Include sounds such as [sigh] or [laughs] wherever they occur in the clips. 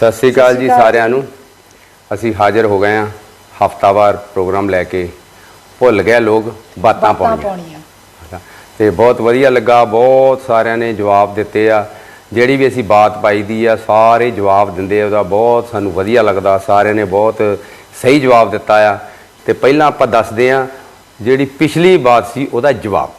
ਸਤਿ ਸ੍ਰੀ ਅਕਾਲ ਜੀ ਸਾਰਿਆਂ ਨੂੰ। ਅਸੀਂ ਹਾਜ਼ਰ ਹੋ ਗਏ ਹਾਂ। ਹਫਤਾਵਾਰ ਪ੍ਰੋਗਰਾਮ ਲੈ ਕੇ ਭੁੱਲ ਗਏ ਲੋਕ ਬਾਤਾਂ ਪਾਉਣੀਆਂ। ਤੇ ਬਹੁਤ ਵਧੀਆ ਲੱਗਾ ਬਹੁਤ ਸਾਰਿਆਂ ਨੇ ਜਵਾਬ ਦਿੱਤੇ ਆ। ਜਿਹੜੀ ਵੀ ਅਸੀਂ ਬਾਤ ਪਾਈ ਦੀ ਆ ਸਾਰੇ ਜਵਾਬ ਦਿੰਦੇ ਆ ਉਹਦਾ ਬਹੁਤ ਸਾਨੂੰ ਵਧੀਆ ਲੱਗਦਾ। ਸਾਰਿਆਂ ਨੇ ਬਹੁਤ ਸਹੀ ਜਵਾਬ ਦਿੱਤਾ ਆ। ਤੇ ਪਹਿਲਾਂ ਆਪਾਂ ਦੱਸਦੇ ਆ ਜਿਹੜੀ ਪਿਛਲੀ ਬਾਤ ਸੀ ਉਹਦਾ ਜਵਾਬ।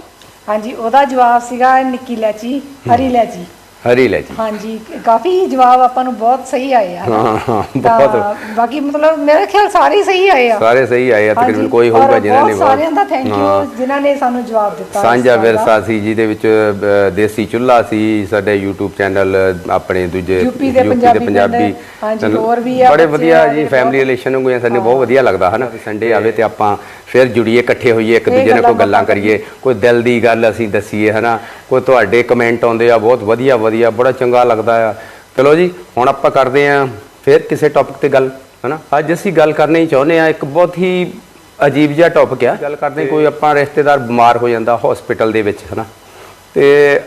ਹਾਂਜੀ ਉਹਦਾ ਜਵਾਬ ਸੀਗਾ ਨਿੱਕੀ ਲੈਚੀ ਹਰੀ ਲੈਚੀ ਹਰੀ ਲੈ ਜੀ। ਹਾਂਜੀ ਕਾਫੀ ਜਵਾਬ ਆਪਾਂ ਨੂੰ ਬਹੁਤ ਸਹੀ ਆਏ ਆ। ਹਾਂ ਹਾਂ ਤਾਂ ਬਹੁਤ ਬਾਕੀ ਮਤਲਬ ਮੇਰੇ ਖਿਆਲ ਸਾਰੇ ਹੀ ਸਹੀ ਆਏ ਆ। ਸਾਰੇ ਸਹੀ ਆਏ ਆ ਤਕਰੀਬਨ ਹਾਂਜੀ, ਕੋਈ ਹੋਊਗਾ ਔਰ ਜਿਨ੍ਹਾਂ ਨੇ ਬਹੁਤ ਸਾਰਿਆਂ ਦਾ ਥੈਂਕ ਹਾਂ। ਯੂ ਜਿਨ੍ਹਾਂ ਨੇ ਸਾਨੂੰ ਜਵਾਬ ਦਿੱਤਾ ਇਸ ਸਾਂਝਾ ਗੱਲ ਦਾ। ਵਿਰਸਾ ਸੀ ਜਿਹਦੇ ਵਿੱਚ ਅ, ਦੇਸੀ ਚੁੱਲ੍ਹਾ ਸੀ ਸਾਡੇ YouTube ਚੈਨਲ ਆਪਣੇ ਦੂਜੇ ਯੂਪੀ ਦੇ ਪੰਜਾਬੀ ਪਿੰਡ, ਹਾਂਜੀ, ਹੋਰ ਵੀ ਆ ਬੜੇ ਬੱਚੇ ਵਧੀਆ ਆ ਜੀ ਜਿਹੜੇ ਫੈਮਿਲੀ ਬਹੁਤ- ਰਿਲੇਸ਼ਨ ਨੂੰ ਸਾਨੂੰ ਬਹੁਤ ਵਧੀਆ ਲੱਗਦਾ ਹਨਾ? ਸੰਡੇ ਆਵੇ ਤੇ ਆਪਾਂ ਫਿਰ ਜੁੜੀਏ ਇਕੱਠੇ ਹੋਈਏ ਇੱਕ ਦੂਜੇ ਨਾਲ ਕੋਈ ਗੱਲਾਂ ਗੱਲਾਂ ਕਰੀਏ ਕੋਈ ਦਿਲ ਦੀ ਗੱਲ ਅਸੀਂ ਦਸੀਏ ਹਨਾ? ਕੋਈ ਤੁਹਾਡੇ ਕਮੈਂਟ ਆਉਂਦੇ ਆ ਬਹੁਤ ਵਧੀਆ ਵਧੀਆ ਬੜਾ ਚੰਗਾ ਲੱਗਦਾ ਆ। ਚਲੋ ਜੀ ਹੁਣ ਆਪਾਂ ਕਰਦੇ ਆ ਫਿਰ ਕਿਸੇ ਟੌਪਿਕ ਤੇ ਗੱਲ ਹਨਾ? ਅੱਜ ਅਸੀਂ ਗੱਲ ਕਰਨੀ ਚਾਹੁੰਦੇ ਆ ਇੱਕ ਬਹੁਤ ਹੀ ਅਜੀਬ ਜਿਹਾ ਟੌਪਿਕ ਆ। ਗੱਲ ਕਰਦੇ ਕੋਈ ਆਪਾਂ ਰਿਸ਼ਤੇਦਾਰ ਬਿਮਾਰ ਹੋ ਜਾਂਦਾ ਹਸਪੀਟਲ ਦੇ ਵਿੱਚ ਹਨਾ? ਤੇ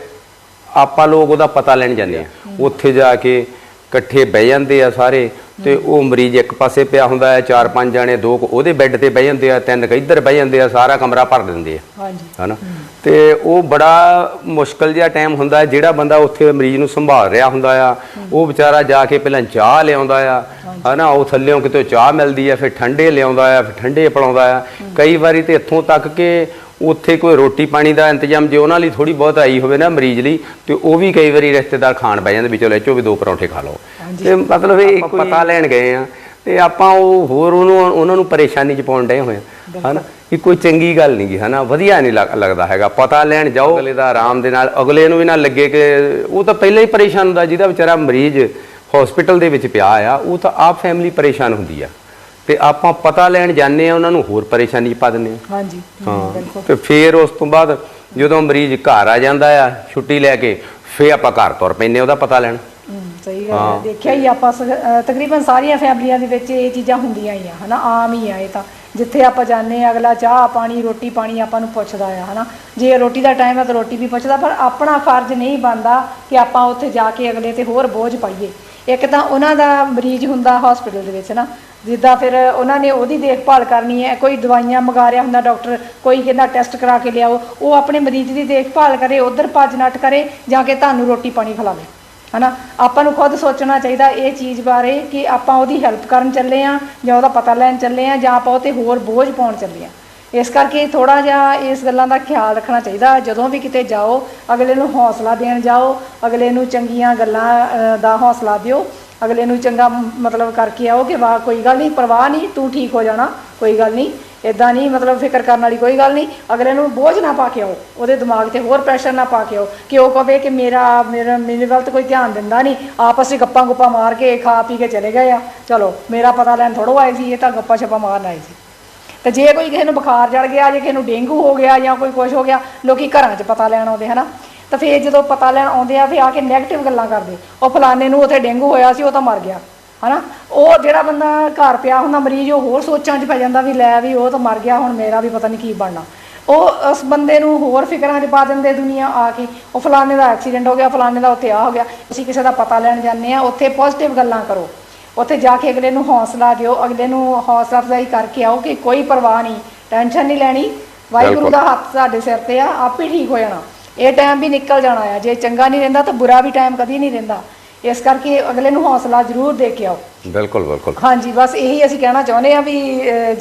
ਆਪਾਂ ਲੋਕ ਉਹਦਾ ਪਤਾ ਲੈਣ ਜਾਂਦੇ ਆ। ਉੱਥੇ ਜਾ ਕੇ ਇਕੱਠੇ ਬਹਿ ਜਾਂਦੇ ਆ ਸਾਰੇ। ਤੇ ਉਹ ਮਰੀਜ਼ ਇੱਕ ਪਾਸੇ ਪਿਆ ਹੁੰਦਾ ਹੈ ਚਾਰ ਪੰਜ ਜਣੇ ਦੋ ਕੁ ਉਹਦੇ ਬੈੱਡ ਤੇ ਬਹਿ ਜਾਂਦੇ ਆ ਤਿੰਨ ਕੁ ਇੱਧਰ ਬਹਿ ਜਾਂਦੇ ਆ ਸਾਰਾ ਕਮਰਾ ਭਰ ਦਿੰਦੇ ਆ। ਹਾਂਜੀ। ਹਨਾ? ਤੇ ਉਹ ਬੜਾ ਮੁਸ਼ਕਲ ਜਿਹਾ ਟਾਈਮ ਹੁੰਦਾ ਹੈ ਜਿਹੜਾ ਬੰਦਾ ਉੱਥੇ ਮਰੀਜ਼ ਨੂੰ ਸੰਭਾਲ ਰਿਹਾ ਹੁੰਦਾ ਆ ਉਹ ਵਿਚਾਰਾ ਜਾ ਕੇ ਪਹਿਲਾਂ ਚਾਹ ਲਿਆਉਂਦਾ ਆ ਹਨਾ ਉਹ ਥੱਲਿਓਂ ਕਿਤੇ ਚਾਹ ਮਿਲਦੀ ਆ ਫਿਰ ਠੰਡੇ ਲਿਆਉਂਦਾ ਆ ਫਿਰ ਠੰਡੇ ਪਿਲਾਉਂਦਾ ਆ ਕਈ ਵਾਰੀ ਤੇ ਇੱਥੋਂ ਤੱਕ ਕਿ ਉੱਥੇ ਕੋਈ ਰੋਟੀ ਪਾਣੀ ਦਾ ਇੰਤਜ਼ਾਮ ਜੇ ਉਹਨਾਂ ਲਈ ਥੋੜੀ ਬਹੁਤ ਆਈ ਹੋਵੇ ਨਾ ਮਰੀਜ਼ ਲਈ ਤੇ ਉਹ ਵੀ ਕਈ ਵਾਰੀ ਰਿਸ਼ਤੇਦਾਰ ਖਾਣ ਬਹਿ ਜਾਂਦੇ ਵੀ ਚਲੋ ਇੱਚੋ ਵੀ ਦੋ ਪਰੌਂਠੇ ਖਾ ਲਓ। ਤੇ ਮਤਲਬ ਇਹ ਪਤਾ ਲੈਣ ਗਏ ਆ ਤੇ ਆਪਾਂ ਉਹ ਹੋਰ ਉਹਨੂੰ ਉਹਨਾਂ ਨੂੰ ਪਰੇਸ਼ਾਨੀ ਚ ਪਾਉਣ ਡਏ ਹੋਏ ਹਨਾ ਇਹ ਕੋਈ ਚੰਗੀ ਗੱਲ ਨਹੀਂ ਗੀ ਹਨਾ। ਵਧੀਆ ਨਹੀਂ ਲੱਗ- ਲੱਗਦਾ ਹੈਗਾ। ਪਤਾ ਲੈਣ ਜਾਓ। ਅਗਲੇ ਦਾ ਆਰਾਮ ਦੇ ਨਾਲ ਅਗਲੇ ਨੂੰ ਵੀ ਨਾ ਲੱਗੇ ਕਿ ਉਹ ਤਾਂ ਪਹਿਲਾਂ ਹੀ ਪਰੇਸ਼ਾਨ ਹੁੰਦਾ ਜਿਹਦਾ ਵਿਚਾਰਾ ਮਰੀਜ਼ ਹਸਪੀਟਲ ਦੇ ਵਿੱਚ ਪਿਆ ਆ ਉਹ ਤਾਂ ਆਪ ਫੈਮਿਲੀ ਪਰੇਸ਼ਾਨ ਹੁੰਦੀ ਆ। ਤੇ ਆਪਾਂ ਪਤਾ ਲੈਣ ਜਾਂਦੇ ਆ ਉਹਨਾਂ ਨੂੰ ਹੋਰ ਪਰੇਸ਼ਾਨੀ ਪਾ ਦਿੰਦੇ ਆ। ਹਾਂਜੀ ਹਾਂ ਤੇ ਫਿਰ ਉਸ ਤੋਂ ਬਾਅਦ ਜਦੋਂ ਮਰੀਜ਼ ਘਰ ਆ ਜਾਂਦਾ ਆ ਛੁੱਟੀ ਲੈ ਕੇ ਫੇਰ ਆਪਾਂ ਘਰ ਤੁਰ ਪੈਂਦੇ ਉਹਦਾ ਪਤਾ ਲੈਣ। ਸਹੀ ਗੱਲ ਹੈ। ਦੇਖਿਆ ਹੀ ਆਪਾਂ ਤਕਰੀਬਨ ਸਾਰੀਆਂ ਫੈਮਲੀਆਂ ਦੇ ਵਿੱਚ ਇਹ ਚੀਜ਼ਾਂ ਹੁੰਦੀਆਂ ਹੀ ਆ ਹਨਾ ਆਮ ਹੀ ਆ ਇਹ ਤਾਂ। ਜਿੱਥੇ ਆਪਾਂ ਜਾਂਦੇ ਆ ਅਗਲਾ ਚਾਹ ਪਾਣੀ ਰੋਟੀ ਪਾਣੀ ਆਪਾਂ ਨੂੰ ਪੁੱਛਦਾ ਆ ਹਨਾ। ਜੇ ਰੋਟੀ ਦਾ ਟਾਈਮ ਹੈ ਤਾਂ ਰੋਟੀ ਵੀ ਪੁੱਛਦਾ ਪਰ ਆਪਣਾ ਫਰਜ਼ ਨਹੀਂ ਬਣਦਾ ਕਿ ਆਪਾਂ ਉੱਥੇ ਜਾ ਕੇ ਅਗਲੇ ਤੇ ਹੋਰ ਬੋਝ ਪਾਈਏ। ਇੱਕ ਤਾਂ ਉਹਨਾਂ ਦਾ ਮਰੀਜ਼ ਹੁੰਦਾ ਹਸਪੀਟਲ ਦੇ ਵਿੱਚ ਨਾ, ਜਿੱਦਾਂ ਫਿਰ ਉਹਨਾਂ ਨੇ ਉਹਦੀ ਦੇਖਭਾਲ ਕਰਨੀ ਹੈ, ਕੋਈ ਦਵਾਈਆਂ ਮੰਗਾ ਰਿਹਾ ਹੁੰਦਾ ਡਾਕਟਰ ਕੋਈ ਕਹਿੰਦਾ ਟੈਸਟ ਕਰਾ ਕੇ ਲਿਆਓ, ਉਹ ਆਪਣੇ ਮਰੀਜ਼ ਦੀ ਦੇਖਭਾਲ ਕਰੇ, ਉਧਰ ਭੱਜ ਨੱਠ ਕਰੇ, ਜਾ ਕੇ ਤੁਹਾਨੂੰ ਰੋਟੀ ਪਾਣੀ ਖਿਲਾਵੇ, ਹਨਾ? ਆਪਾਂ ਨੂੰ ਖੁਦ ਸੋਚਣਾ ਚਾਹੀਦਾ ਇਹ ਚੀਜ਼ ਬਾਰੇ ਕਿ ਆਪਾਂ ਉਹਦੀ ਹੈਲਪ ਕਰਨ ਚੱਲੇ ਆ ਜਾਂ ਉਹਦਾ ਪਤਾ ਲੈਣ ਚੱਲੇ ਆ ਜਾਂ ਆਪਾਂ ਉਹ ਤੇ ਹੋਰ ਬੋਝ ਪਾਉਣ ਚੱਲੇ ਆ ਇਸ ਕਰਕੇ ਥੋੜਾ ਜਿਹਾ ਇਸ ਗੱਲਾਂ ਦਾ ਖਿਆਲ ਰੱਖਣਾ ਚਾਹੀਦਾ। ਜਦੋਂ ਵੀ ਕਿਤੇ ਜਾਓ, ਅਗਲੇ ਨੂੰ ਹੌਸਲਾ ਦੇਣ ਜਾਓ, ਅਗਲੇ ਨੂੰ ਚੰਗੀਆਂ ਗੱਲਾਂ ਦਾ ਹੌਸਲਾ ਦਿਓ, ਅਗਲੇ ਨੂੰ ਚੰਗਾ ਮਤਲਬ ਕਰਕੇ ਆਓ ਕਿ ਵਾਹ, ਕੋਈ ਗੱਲ ਨਹੀਂ, ਪਰਵਾਹ ਨਹੀਂ, ਤੂੰ ਠੀਕ ਹੋ ਜਾਣਾ, ਕੋਈ ਗੱਲ ਨਹੀਂ ਇਦਾਂ ਨਹੀਂ, ਮਤਲਬ ਫਿਕਰ ਕਰਨ ਵਾਲੀ ਕੋਈ ਗੱਲ ਨਹੀਂ, ਅਗਲੇ ਨੂੰ ਬੋਝ ਨਾ ਪਾ ਕੇ ਆਓ, ਉਹਦੇ ਦਿਮਾਗ ਤੇ ਹੋਰ ਪ੍ਰੈਸ਼ਰ ਨਾ ਪਾ ਕੇ ਆਓ ਕਿ ਉਹ ਕਹੇ ਕਿ ਮੇਰਾ ਮੇਰਾ, ਮੇਰੇ ਵੱਲ ਤਾਂ ਕੋਈ ਧਿਆਨ ਦਿੰਦਾ ਨਹੀਂ, ਆਪਸ ਵਿੱਚ ਗੱਪਾਂ ਗੁੱਪਾਂ ਮਾਰ ਕੇ ਖਾ ਪੀ ਕੇ ਚਲੇ ਗਏ ਆ। ਚਲੋ, ਮੇਰਾ ਪਤਾ ਲੈਣ ਥੋੜੋ ਆਏ ਸੀ, ਇਹ ਤਾਂ ਗੱਪਾਂ ਛੱਪਾਂ ਮਾਰਨ ਆਏ ਸੀ। ਤੇ ਜੇ ਕੋਈ ਕਿਸੇ ਨੂੰ ਬੁਖਾਰ ਚੜ ਗਿਆ, ਜੇ ਕਿਸੇ ਨੂੰ ਡੇਂਗੂ ਹੋ ਗਿਆ ਜਾਂ ਕੋਈ ਕੁਝ ਹੋ ਗਿਆ, ਲੋਕੀ ਘਰਾਂ 'ਚ ਪਤਾ ਲੈਣ ਆਉਂਦੇ, ਹਨਾ? ਤਾਂ ਫੇਰ ਜਦੋਂ ਪਤਾ ਲੈਣ ਆਉਂਦੇ ਆ ਫੇ ਆ ਕੇ 네ਗੇਟਿਵ ਗੱਲਾਂ ਕਰਦੇ। ਉਹ ਫਲਾਣੇ ਨੂੰ ਉੱਥੇ ਡੇਂਗੂ ਹੋਇਆ ਸੀ, ਉਹ ਤਾਂ ਮਰ ਗਿਆ, ਹਨਾ? ਉਹ ਜਿਹੜਾ ਬੰਦਾ ਘਰ ਪਿਆ ਹੁੰਦਾ, ਮਰੀਜ਼, ਉਹ ਹੋਰ ਸੋਚਾਂ 'ਚ ਪੈ ਜਾਂਦਾ ਵੀ ਲੈ ਵੀ ਉਹ ਤਾਂ ਮਰ ਗਿਆ, ਹੁਣ ਮੇਰਾ ਵੀ ਪਤਾ ਨਹੀਂ ਕੀ ਬਣਨਾ। ਉਹ ਉਸ ਬੰਦੇ ਨੂੰ ਹੋਰ ਫਿਕਰਾਂ 'ਚ ਪਾ ਦਿੰਦੇ ਦੁਨੀਆ ਆ ਕੇ, ਉਹ ਫਲਾਣੇ ਦਾ ਐਕਸੀਡੈਂਟ ਹੋ ਗਿਆ, ਫਲਾਣੇ ਦਾ ਉੱਥੇ ਆ ਹੋ ਗਿਆ। ਤੁਸੀਂ ਕਿਸੇ ਦਾ ਪਤਾ ਲੈਣ ਜਾਂਦੇ ਆ, ਉੱਥੇ ਪੋਜ਼ਿਟਿਵ ਗੱਲਾਂ ਕਰੋ। ਉੱਥੇ ਜਾ ਕੇ ਅਗਲੇ ਨੂੰ ਹੌਸਲਾ ਦਿਓ ਅਗਲੇ ਨੂੰ ਹੌਸਲਾ ਅਫਜ਼ਾਈ ਕਰਕੇ ਆਓ ਕਿ ਕੋਈ ਪਰਵਾਹ ਨਹੀਂ ਟੈਨਸ਼ਨ ਨਹੀਂ ਲੈਣੀ। ਵਾਹਿਗੁਰੂ। ਦਾ ਹੱਥ ਸਾਡੇ ਸਿਰ ਤੇ ਆ ਆਪੇ ਠੀਕ ਹੋ ਜਾਣਾ। ਇਹ ਟਾਈਮ ਵੀ ਨਿਕਲ ਜਾਣਾ ਆ ਜੇ ਚੰਗਾ ਨਹੀਂ ਰਹਿੰਦਾ ਤਾਂ ਬੁਰਾ ਵੀ ਟਾਈਮ ਕਦੀ ਨਹੀਂ ਰਹਿੰਦਾ। ਇਸ ਕਰਕੇ ਅਗਲੇ ਨੂੰ ਹੌਸਲਾ ਜ਼ਰੂਰ ਦੇ ਕੇ ਆਓ। ਬਿਲਕੁਲ ਬਿਲਕੁਲ। ਹਾਂਜੀ ਬਸ ਇਹੀ ਅਸੀਂ ਕਹਿਣਾ ਚਾਹੁੰਦੇ ਆ ਵੀ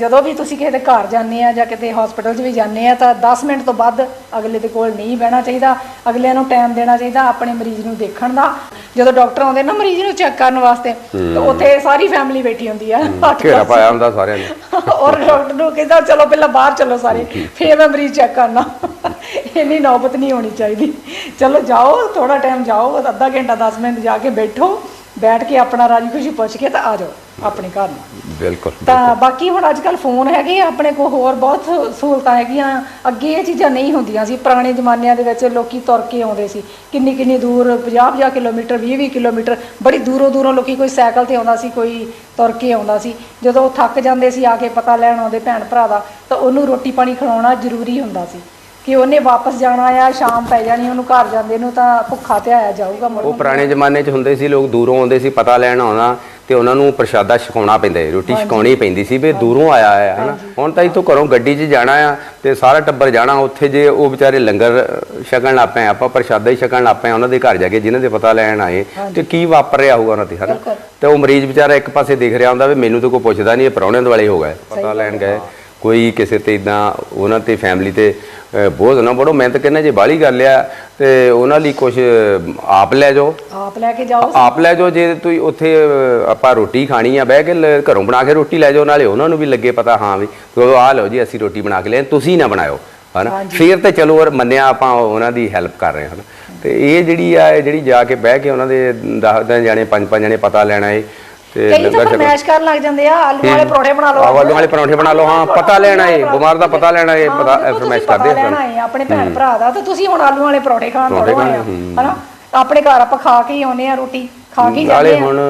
ਜਦੋਂ ਵੀ ਤੁਸੀਂ ਕਿਸੇ ਦੇ ਘਰ ਜਾਂਦੇ ਆ ਜਾਂ ਕਿਤੇ ਹਸਪੀਟਲ 'ਚ ਵੀ ਜਾਂਦੇ ਆ ਤਾਂ 10 ਮਿੰਟ ਤੋਂ ਵੱਧ ਅਗਲੇ ਦੇ ਕੋਲ ਨਹੀਂ ਬਹਿਣਾ ਚਾਹੀਦਾ। ਅਗਲਿਆਂ ਨੂੰ ਟਾਈਮ ਦੇਣਾ ਚਾਹੀਦਾ ਆਪਣੇ ਮਰੀਜ਼ ਨੂੰ ਦੇਖਣ ਦਾ। ਜਦੋਂ ਡਾਕਟਰ ਆਉਂਦੇ ਨਾ ਮਰੀਜ਼ ਨੂੰ ਚੈੱਕ ਕਰਨ ਵਾਸਤੇ ਤਾਂ ਉੱਥੇ ਸਾਰੀ ਫੈਮਿਲੀ ਬੈਠੀ ਹੁੰਦੀ ਆ ਅੱਠ ਘੇਰਾ। ਪਾਇਆ ਹੁੰਦਾ ਸਾਰਿਆਂ ਨੇ। [laughs] ਔਰ ਡਾਕਟਰ ਨੂੰ ਕਹਿੰਦਾ ਚਲੋ ਪਹਿਲਾਂ ਬਾਹਰ ਚਲੋ ਸਾਰੇ ਫੇਰ ਮੈਂ ਮਰੀਜ਼ ਚੈੱਕ ਕਰਨਾ। [laughs] ਇੰਨੀ ਨੌਬਤ ਨਹੀਂ ਹੋਣੀ ਚਾਹੀਦੀ। ਚਲੋ ਜਾਓ ਥੋੜਾ ਟਾਈਮ ਜਾਓ ਅੱਧਾ ਘੰਟਾ 10 ਮਿੰਟ ਜਾ ਕੇ ਬੈਠੋ ਬੈਠ ਕੇ ਆਪਣਾ ਰਾਜੀ ਖੁਸ਼ੀ ਪੁੱਛ ਕੇ ਤਾਂ ਆ ਜਾਓ ਆਪਣੇ ਘਰ ਨੂੰ। ਬਿਲਕੁਲ ਤਾਂ ਬਾਕੀ ਹੁਣ ਅੱਜ ਕੱਲ ਫੋਨ ਹੈਗੇ ਆ, ਆਪਣੇ ਕੋਲ ਹੋਰ ਬਹੁਤ ਸਹੂ- ਸਹੂਲਤਾਂ ਹੈਗੀਆਂ। ਅੱਗੇ ਇਹ ਚੀਜ਼ਾਂ ਨਹੀਂ ਹੁੰਦੀਆਂ ਸੀ ਪੁਰਾਣੇ ਜ਼ਮਾਨਿਆਂ ਦੇ ਵਿੱਚ ਲੋਕੀ ਤੁਰ ਕੇ ਆਉਂਦੇ ਸੀ। ਕਿੰਨੀ ਕਿੰਨੀ ਦੂਰ 50 50 ਕਿਲੋਮੀਟਰ 20 20 ਕਿਲੋਮੀਟਰ ਬੜੀ ਦੂਰੋਂ ਦੂਰੋਂ ਲੋਕੀ ਕੋਈ ਸਾਈਕਲ ਤੇ ਆਉਂਦਾ ਸੀ ਕੋਈ ਤੁਰ ਕੇ ਆਉਂਦਾ ਸੀ। ਜਦੋਂ ਉਹ ਥੱਕ ਜਾਂਦੇ ਸੀ ਆ ਕੇ ਪਤਾ ਲੈਣ ਆਉਂਦੇ ਭੈਣ ਭਰਾ ਦਾ ਤਾਂ ਉਹਨੂੰ ਰੋਟੀ ਪਾਣੀ ਖਿਲਾਉਣਾ ਜ਼ਰੂਰੀ ਹੁੰਦਾ ਸੀ। ਕਿ ਉਹਨੇ ਵਾਪਸ ਜਾਣਾ ਆ ਸ਼ਾਮ ਪੈ ਜਾਣੀ ਉਹਨੂੰ ਘਰ ਜਾਂਦੇ ਨੂੰ ਤਾਂ ਭੁੱਖਾ ਤੇ ਆਇਆ ਜਾਊਗਾ ਮੁੜ ਉਹ ਪੁਰਾਣੇ ਜ਼ਮਾਨੇ 'ਚ ਹੁੰਦੇ ਸੀ ਲੋਕ ਦੂਰੋਂ ਆਉਂਦੇ ਸੀ ਪਤਾ ਲੈਣ ਆਉਣਾ ਤੇ ਉਹਨਾਂ ਨੂੰ ਪ੍ਰਸ਼ਾਦਾ ਛਕਾਉਣਾ ਪੈਂਦਾ ਰੋਟੀ ਛਕਾਉਣੀ ਪੈਂਦੀ ਸੀ ਵੀ ਦੂਰੋਂ ਆਇਆ ਹੈ ਹਨਾ? ਹੁਣ ਤਾਂ ਇੱਥੋਂ ਘਰੋਂ ਗੱਡੀ 'ਚ ਜਾਣਾ ਆ ਤੇ ਸਾਰਾ ਟੱਬਰ ਜਾਣਾ ਉੱਥੇ ਜੇ ਉਹ ਵਿਚਾਰੇ ਲੰਗਰ ਛਕਣ ਲੱਗ ਪਏ ਆਪਾਂ ਪ੍ਰਸ਼ਾਦਾ ਹੀ ਛਕਣ ਲੱਗ ਪਏ ਉਹਨਾਂ ਦੇ ਘਰ ਜਾ ਕੇ ਜਿਨ੍ਹਾਂ ਦੇ ਪਤਾ ਲੈਣ ਆਏ ਤੇ ਕੀ ਵਾਪਰ ਰਿਹਾ ਹੋਊਗਾ ਉਹਨਾਂ ਤੇ ਹਨਾ। ਤੇ ਉਹ ਮਰੀਜ਼ ਵਿਚਾਰਾ ਇੱਕ ਪਾਸੇ ਦੇਖ ਰਿਹਾ ਹੁੰਦਾ ਵੀ ਮੈਨੂੰ ਤਾਂ ਕੋਈ ਪੁੱਛਦਾ ਨਹੀਂ ਇਹ ਪ੍ਰਾਹੁਣਿਆਂ ਦੇ ਵਾਲੇ ਹੋ ਗਏ ਪਤਾ ਲੈਣ ਗਏ। ਕੋਈ ਕਿਸੇ ਤੇ ਇਦਾਂ ਉਹਨਾਂ ਤੇ ਫੈਮਿਲੀ ਤੇ ਬੋਝ ਨਾ ਬੜੋ ਮੈਂ ਤਾਂ ਕਹਿੰਦਾ ਜੇ ਬਾਹਲੀ ਗੱਲ ਆ ਤੇ ਉਹਨਾਂ ਲਈ ਕੁਝ ਆਪ ਲੈ ਜਾਓ। ਆਪ ਲੈ ਕੇ ਜਾਓ। ਆਪ ਲੈ ਜਾਓ ਜੇ ਤੁਸੀਂ ਉੱਥੇ ਆਪਾਂ ਰੋਟੀ ਖਾਣੀ ਆ ਬਹਿ ਕੇ ਘਰੋਂ ਬਣਾ ਕੇ ਰੋਟੀ ਲੈ ਜਾਓ ਨਾਲੇ ਉਹਨਾਂ ਨੂੰ ਵੀ ਲੱਗੇ ਪਤਾ ਹਾਂ ਵੀ ਚਲੋ ਆਹ ਲਓ ਜੀ ਅਸੀਂ ਰੋਟੀ ਬਣਾ ਕੇ ਲੈ ਤੁਸੀਂ ਨਾ ਬਣਾਇਓ ਹਨਾ। ਫਿਰ ਤੇ ਚਲੋ ਔਰ ਮੰਨਿਆ ਆਪਾਂ ਉਹਨਾਂ ਦੀ ਹੈਲਪ ਕਰ ਰਹੇ ਹਾਂ ਤੇ ਇਹ ਜਿਹੜੀ ਆ ਜਿਹੜੀ ਜਾ ਕੇ ਬਹਿ ਕੇ ਉਹਨਾਂ ਦੇ 10 ਜਾਣੇ ਪੰਜ ਪੰਜ ਜਾਣੇ ਪਤਾ ਲੈਣਾ ਏ ਤੇ ਕਈ ਤਾਂ। ਫਰਮੈਸ਼ ਕਰਨ ਲੱਗ ਜਾਂਦੇ ਆ ਆਲੂ ਵਾਲੇ ਪਰੌਂਠੇ ਬਣਾ ਲਓ। ਆਲੂ ਵਾਲੇ ਪਰੌਂਠੇ ਬਣਾ ਲਓ ਹਾਂ ਪਤਾ ਲੈਣਾ ਏ ਬਿਮਾਰ ਦਾ ਪਤਾ ਲੈਣਾ ਏ ਪਤਾ ਤੁਸੀਂ ਕਰਦੇ ਹੈ ਆਪਣੇ ਭੈਣ ਭਰਾ ਦਾ ਤੇ ਤੁਸੀਂ ਹੁਣ ਆਲੂ ਵਾਲੇ ਪਰੌਂਠੇ ਖਾਣ ਥੋੜ੍ਹਾ ਆਏ ਹਨਾ? ਆਪਣੇ ਘਰ ਆਪਾਂ ਖਾ ਕੇ ਹੀ ਆਉਨੇ ਆ ਰੋਟੀ ਖਾ ਕੇ ਜਾਂਦੇ ਆ ਹੁਣ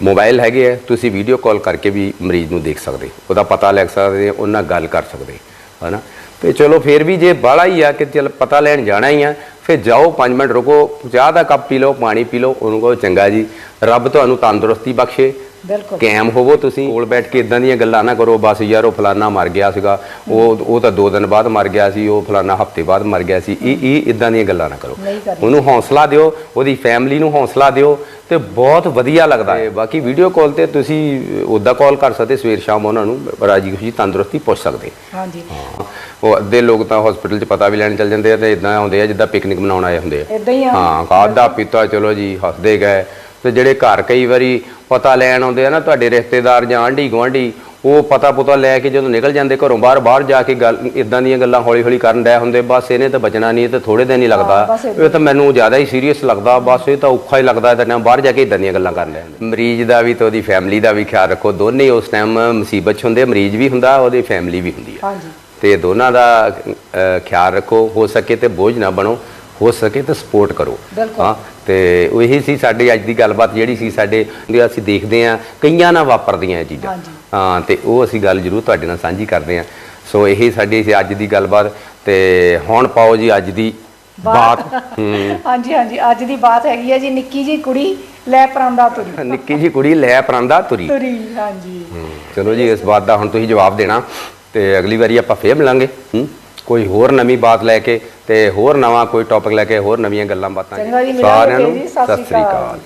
ਮੋਬਾਈਲ ਹੈਗੇ ਆ ਤੁਸੀਂ ਵੀਡੀਓ ਕਾਲ ਕਰਕੇ ਵੀ ਮਰੀਜ਼ ਨੂੰ ਦੇਖ ਸਕਦੇ ਉਹਦਾ ਪਤਾ ਲੈ ਸਕਦੇ ਉਹਨਾਂ ਨਾਲ ਗੱਲ ਕਰ ਸਕਦੇ ਹਨਾ? ਤੇ ਚਲੋ ਫਿਰ ਵੀ ਜੇ ਬਾਹਲਾ ਹੀ ਆ ਕਿ ਚਲ ਪਤਾ ਲੈਣ ਜਾਣਾ ਹੀ ਆ, ਫਿਰ ਜਾਓ 5 ਮਿੰਟ ਰੁਕੋ, ਚਾਹ ਦਾ ਕੱਪ ਪੀ ਲਓ, ਪਾਣੀ ਪੀ ਲਓ, ਉਹਨੂੰ ਕਹੋ ਚੰਗਾ ਜੀ। ਰੱਬ ਤੁਹਾਨੂੰ ਤੰਦਰੁਸਤੀ ਬਖਸ਼ੇ। ਬਿਲਕੁਲ। ਕਾਇਮ ਹੋਵੋ ਤੁਸੀਂ ਕੋਲ ਬੈਠ ਕੇ ਇਦਾਂ ਦੀਆਂ ਗੱਲਾਂ ਨਾ ਕਰੋ ਬਸ ਯਾਰ ਉਹ ਫਲਾਨਾ ਮਰ ਗਿਆ ਸੀਗਾ ਉਹ ਉਹ ਤਾਂ 2 ਦਿਨ ਬਾਅਦ ਮਰ ਗਿਆ ਸੀ ਉਹ ਫਲਾਨਾ ਹਫ਼ਤੇ ਬਾਅਦ ਮਰ ਗਿਆ ਸੀ ਇਹ ਇਹ ਇਦਾਂ ਦੀਆਂ ਗੱਲਾਂ ਨਾ ਕਰੋ। ਉਹਨੂੰ ਹੌਸਲਾ ਦਿਓ ਉਹਦੀ ਫੈਮਿਲੀ ਨੂੰ ਹੌਸਲਾ ਦਿਓ ਤੇ ਬਹੁਤ ਵਧੀਆ ਲੱਗਦਾ ਹੈ। ਬਾਕੀ ਵੀਡੀਓ ਕਾਲ ਤੇ ਤੁਸੀਂ ਉੱਦਾਂ ਕਾਲ ਕਰ ਸਕਦੇ ਸਵੇਰ ਸ਼ਾਮ ਉਹਨਾਂ ਨੂੰ ਰਾਜੀ ਖੁਸ਼ੀ ਤੰਦਰੁਸਤੀ ਪੁੱਛ ਸਕਦੇ। ਹਾਂਜੀ। ਉਹ ਅੱਧੇ ਲੋਕ ਤਾਂ ਹਸਪੀਟਲ 'ਚ ਪਤਾ ਵੀ ਲੈਣ ਚੱਲ ਜਾਂਦੇ ਆ ਤੇ ਇਦਾਂ ਆਉਂਦੇ ਆ ਜਿੱਦਾਂ ਪਿਕਨਿਕ ਮਨਾਉਣ ਆਏ ਹੁੰਦੇ ਆ। ਇਦਾਂ ਹੀ ਹਾਂ ਖਾਦਾ ਪੀਤਾ ਚਲੋ ਜੀ ਹੱਸਦੇ ਗਏ। ਤੇ ਜਿਹੜੇ ਘਰ ਕਈ ਵਾਰੀ ਪਤਾ ਲੈਣ ਆਉਂਦੇ ਆ ਨਾ ਤੁਹਾਡੇ ਰਿਸ਼ਤੇਦਾਰ ਜਾਂ ਆਂਢੀ ਗੁਆਂਢੀ ਉਹ ਪਤਾ ਪੁਤਾ ਲੈ ਕੇ ਜਦੋਂ ਨਿਕਲ ਜਾਂਦੇ ਘਰੋਂ ਬਾਹਰ ਬਾਹਰ ਜਾ ਕੇ ਗੱਲ ਇਦਾਂ ਦੀਆਂ ਗੱਲਾਂ ਹੌਲੀ ਹੌਲੀ ਕਰਨ ਡੈ ਹੁੰਦੇ ਬਸ ਇਹਨੇ ਤਾਂ ਬਚਣਾ ਨਹੀਂ ਤਾਂ ਥੋੜੇ ਦਿਨ ਹੀ ਲੱਗਦਾ। ਹਾਂ। ਇਹ ਤਾਂ ਮੈਨੂੰ ਜ਼ਿਆਦਾ ਹੀ ਸੀਰੀਅਸ ਲੱਗਦਾ ਬਸ ਇਹ ਤਾਂ ਔਖਾ ਹੀ ਲੱਗਦਾ ਤਾਂ ਨਾ ਬਾਹਰ ਜਾ ਕੇ ਇਦਾਂ ਦੀਆਂ ਗੱਲਾਂ ਕਰਨ ਡੈ ਮਰੀਜ਼ ਦਾ ਵੀ ਤੇ ਉਹਦੀ ਫੈਮਿਲੀ ਦਾ ਵੀ ਖਿਆਲ ਰੱਖੋ ਦੋਨੇ ਉਸ ਟਾਈਮ ਮੁਸੀਬਤ 'ਚ ਹੁੰਦੇ ਮਰੀਜ਼ ਵੀ ਹੁੰਦਾ ਉਹਦੀ ਫੈਮਿਲੀ ਵੀ ਹੁੰਦੀ ਆ। ਹਾਂਜੀ। ਤੇ ਦੋਨਾਂ ਦਾ ਖਿਆਲ ਰੱਖੋ ਹੋ ਸਕੇ ਤੇ ਬੋਝ ਨਾ ਬਣੋ ਹੋ ਸਕੇ ਤੇ ਸਪੋਰਟ ਕਰੋ। ਹਾਂ ਤੇ ਉਹ ਇਹੀ ਸੀ ਸਾਡੀ ਅੱਜ ਦੀ ਗੱਲਬਾਤ ਜਿਹੜੀ ਸੀ ਸਾਡੇ ਜਿਹੜੀ ਅਸੀਂ ਦੇਖਦੇ ਆ ਕਈਆਂ ਨਾਲ ਵਾਪਰਦੀਆਂ ਇਹ ਚੀਜ਼ਾਂ। ਹਾਂ ਤੇ ਉਹ ਅਸੀਂ ਗੱਲ ਜ਼ਰੂਰ ਤੁਹਾਡੇ ਨਾਲ ਸਾਂਝੀ ਕਰਦੇ ਆ ਸੋ ਇਹੀ ਸਾਡੀ ਸੀ ਅੱਜ ਦੀ ਗੱਲਬਾਤ ਤੇ ਹੁਣ ਪਾਓ ਜੀ ਅੱਜ ਦੀ ਬਾਤ। [laughs] ਹਾਂਜੀ ਹਾਂਜੀ ਅੱਜ ਦੀ ਬਾਤ ਹੈਗੀ ਹੈ ਜੀ ਨਿੱਕੀ ਜੀ ਕੁੜੀ ਲੈ ਪਰਾਂਦਾ ਤੁਰੀ। ਨਿੱਕੀ ਜੀ ਕੁੜੀ ਲੈ ਪਰਾਂਦਾ ਤੁਰੀ। ਤੁਰੀ ਹਾਂਜੀ। ਚਲੋ ਜੀ ਇਸ ਬਾਤ ਦਾ ਹੁਣ ਤੁਸੀਂ ਜਵਾਬ ਦੇਣਾ ਤੇ ਅਗਲੀ ਵਾਰੀ ਆਪਾਂ ਫੇਰ ਮਿਲਾਂਗੇ। ਕੋਈ ਹੋਰ ਨਵੀਂ ਬਾਤ ਲੈ ਕੇ ਤੇ ਹੋਰ ਨਵਾਂ ਕੋਈ ਟੌਪਿਕ ਲੈ ਕੇ ਹੋਰ ਨਵੀਆਂ ਗੱਲਾਂ ਬਾਤਾਂ ਚੰਗਾ ਜੀ, ਮਿਲਾਂਗੇ ਸਾਰਿਆਂ ਫੇਰ ਨੂੰ ਜੀ, ਸਤਿ ਸ਼੍ਰੀ। ਅਕਾਲ